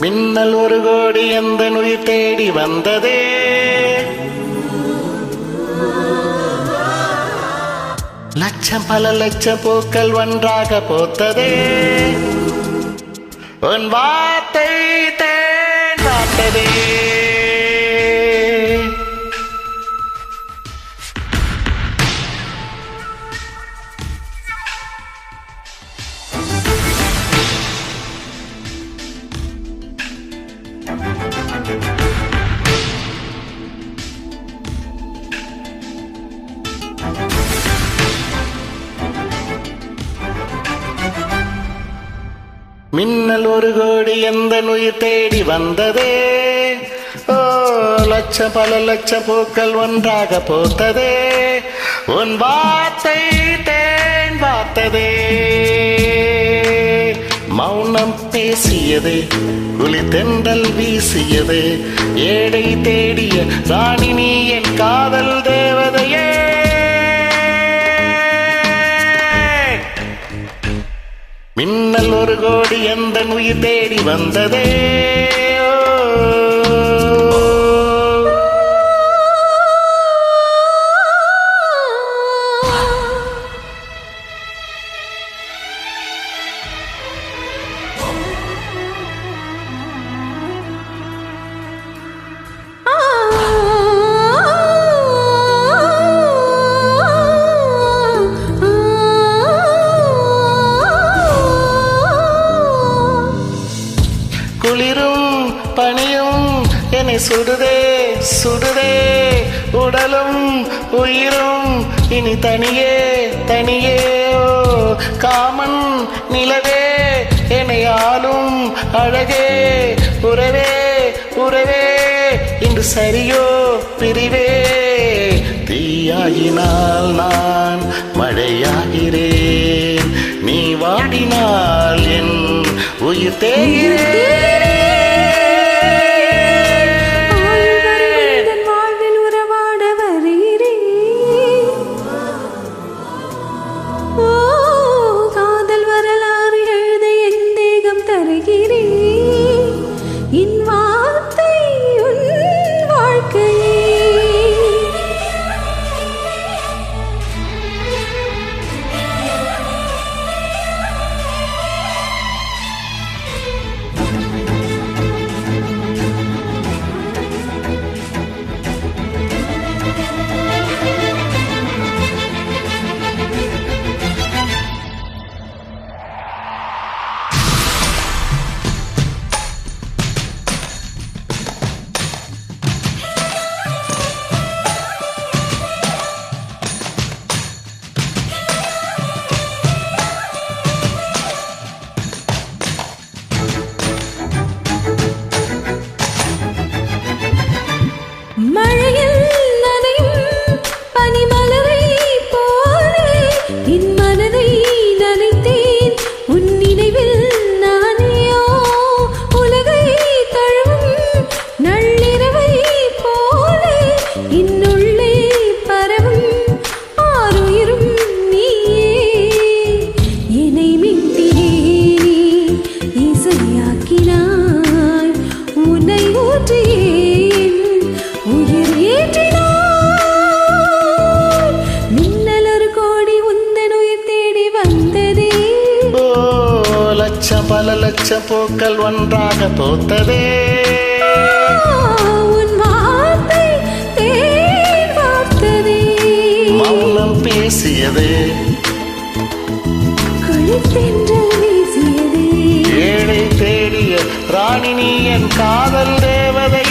மின்னல் ஒரு கோடி எந்த உயிர் தேடி வந்ததே? லட்சம் பல லட்சம் பூக்கள் ஒன்றாக போத்ததே. உன் வார்த்தை தேன் பார்த்ததே மின்னல் ஒரு கோடி எந்த உயிர் தேடி வந்ததே? ஓ லட்சம் பல லட்சம் பூக்கள் ஒன்றாக போத்ததே. உன் வார்த்தை தேன் பார்த்ததே மௌனம் பேசியதே குளி தென்றல் வீசியதே. ஏடை தேடிய ராணி நீ என் காதல் தேவதையே. மின்னல் ஒரு கோடி எந்த உயிர் தேடி வந்ததே? குளிரும் பனியும் என்னை சுடுதே சுடுதே. உடலும் உயிரும் இனி தனியே தனியே. காமன் நிலவே என்னை ஆளும் அழகே. உறவே உறவே இன்று சரியோ பிரிவே. தீயாகினால் நான் மழையாகிறேன். நீ வாடினால் என் உயிர் தேகிறேன் மழையில் பூக்கள் ஒன்றாக போத்ததே. மௌனம் பேசியதே. ஏழை தேடிய ராணி நீ என் காதல் தேவதை.